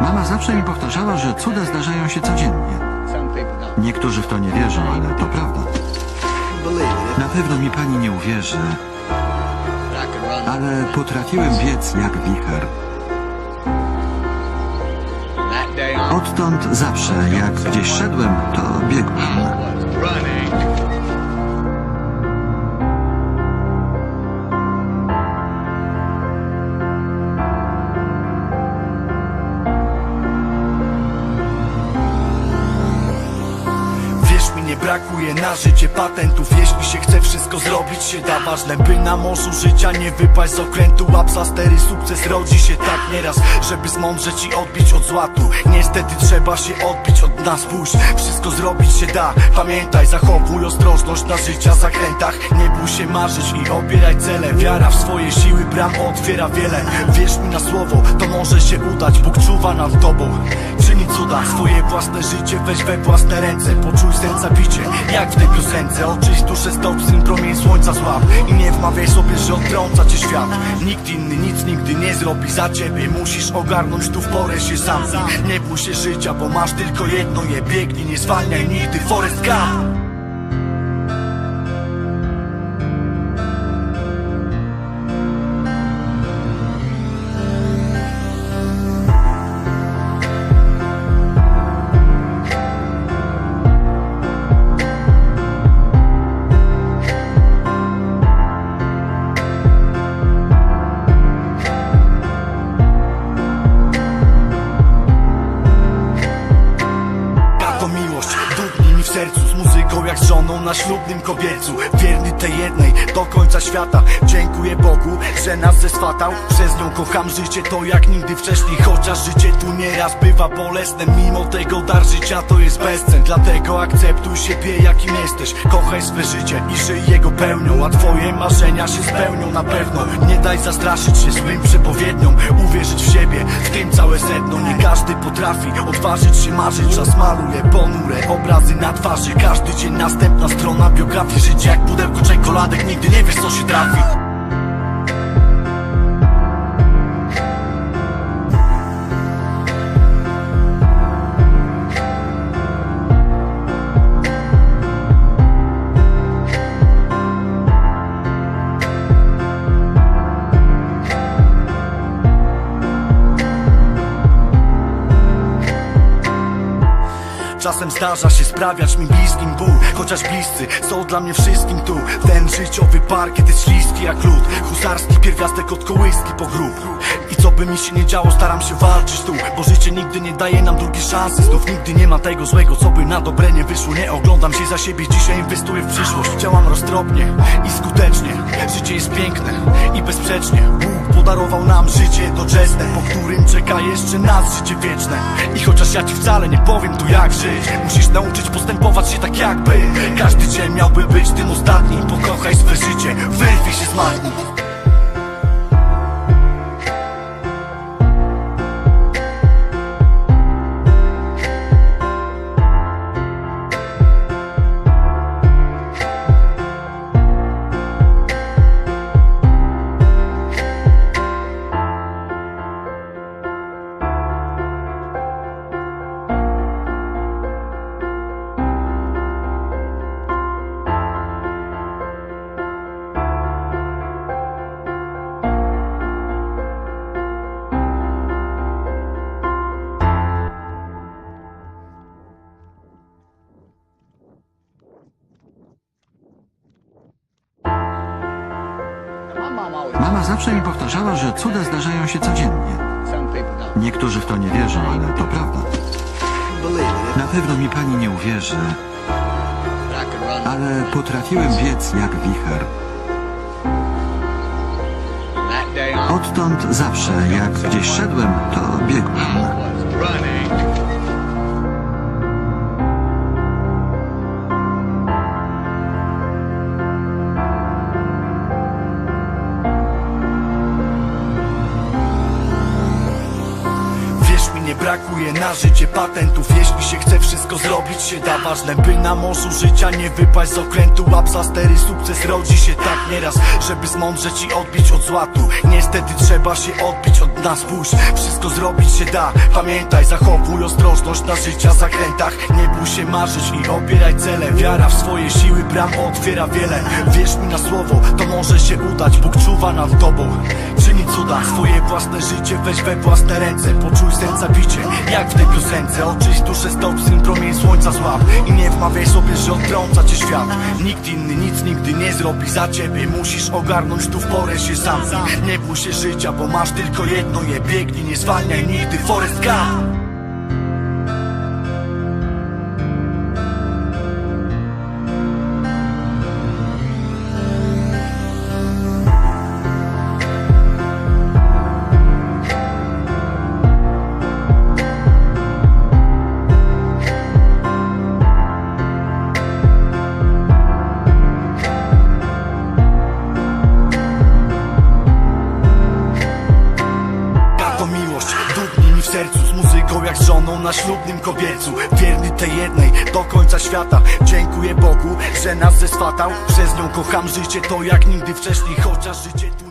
Mama zawsze mi powtarzała, że cuda zdarzają się codziennie. Niektórzy w to nie wierzą, ale to prawda. Na pewno mi pani nie uwierzy, ale potrafiłem biec jak wicher. Odtąd zawsze, jak gdzieś szedłem, to biegłem. Brakuje na życie patentów. Jeśli się chce wszystko zrobić się da. Ważne by na morzu życia nie wypaść z okrętu. Absastery sukces rodzi się tak nieraz Żeby zmądrzeć i odbić od złatu. Niestety trzeba się odbić od nas Spójrz, wszystko zrobić się da. Pamiętaj, zachowuj ostrożność na życia zakrętach. Nie bój się marzyć i obieraj cele. Wiara w swoje siły bram otwiera wiele. Wierz mi na słowo, to może się udać. Bóg czuwa nad tobą cuda, swoje własne życie weź we własne ręce. Poczuj serca bicie, jak w tej piosence. Oczyść duszę stop, syn promień słońca złap I nie wmawiaj sobie, że odtrąca cię świat. Nikt inny nic nigdy nie zrobi za ciebie. Musisz ogarnąć tu w porę się sam. Nie bój się życia, bo masz tylko jedno je Biegnij, nie zwalniaj nigdy, Forest Gump na ślubnym kobiecu Wierny tej jednej do końca świata. Dziękuję Bogu, że nas zeswatał. Przez nią kocham życie to jak nigdy wcześniej. Chociaż życie tu nieraz bywa bolesne Mimo tego dar życia to jest bezcen. Dlatego akceptuj siebie jakim jesteś. Kochaj swe życie i żyj jego pełnią A twoje marzenia się spełnią na pewno. Nie daj zastraszyć się złym przepowiedniom Uwierzyć w siebie, w tym całe sedno. Nie każdy potrafi odważyć się marzyć Czas maluje ponure obrazy na twarzy. Każdy dzień następna strona biografii Życie jak pudełko czekoladek Nigdy nie wiesz co się trafi Czasem zdarza się sprawiać mi bliskim ból Chociaż bliscy są dla mnie wszystkim tu. Ten życiowy parkiet jest śliski jak lód Husarski pierwiastek od kołyski po grób. I co by mi się nie działo staram się walczyć tu Bo życie nigdy nie daje nam drugiej szansy. Znów nigdy nie ma tego złego co by na dobre nie wyszło. Nie oglądam się za siebie, dzisiaj inwestuję w przyszłość. Działam roztropnie i skutecznie. Życie jest piękne i bezsprzecznie. Bóg podarował nam życie doczesne Po którym czeka jeszcze nas życie wieczne. I chociaż ja ci wcale nie powiem tu jak żyć. Musisz nauczyć postępować się tak jakby. Każdy dzień miałby być tym ostatnim. Pokochaj swe życie, wyrwij się z marni Mama zawsze mi powtarzała, że cuda zdarzają się codziennie. Niektórzy w to nie wierzą, ale to prawda. Na pewno mi pani nie uwierzy, ale potrafiłem biec jak wicher. Odtąd zawsze, jak gdzieś szedłem, to biegłem. Brakuje na życie patentów. Jeśli się chce wszystko zrobić się da. Ważne by na morzu życia nie wypaść z okrętu. Łapsa stery, sukces rodzi się tak nieraz. Żeby zmądrzeć i odbić od złatu Niestety trzeba się odbić od nas Spójrz, wszystko zrobić się da. Pamiętaj, zachowuj ostrożność na życia zakrętach. Nie bój się marzyć i obieraj cele. Wiara w swoje siły bram otwiera wiele. Wierz mi na słowo, to może się udać. Bóg czuwa nad tobą, cuda. Swoje własne życie weź we własne ręce. Poczuj serca bicie, jak w tej piosence. Oczyść duszę stop, syn promień słońca złap. I nie wmawiaj sobie, że odtrąca cię świat. Nikt inny nic nigdy nie zrobi za ciebie. Musisz ogarnąć tu w porę się sam. Nie bój się życia, bo masz tylko jedno je. Biegnij, nie zwalniaj nigdy, Forest Gump dudni mi w sercu Z muzyką jak z żoną na ślubnym kobiecu Wierny tej jednej do końca świata. Dziękuję Bogu, że nas zeswatał. Przez nią kocham życie to jak nigdy wcześniej Chociaż życie tu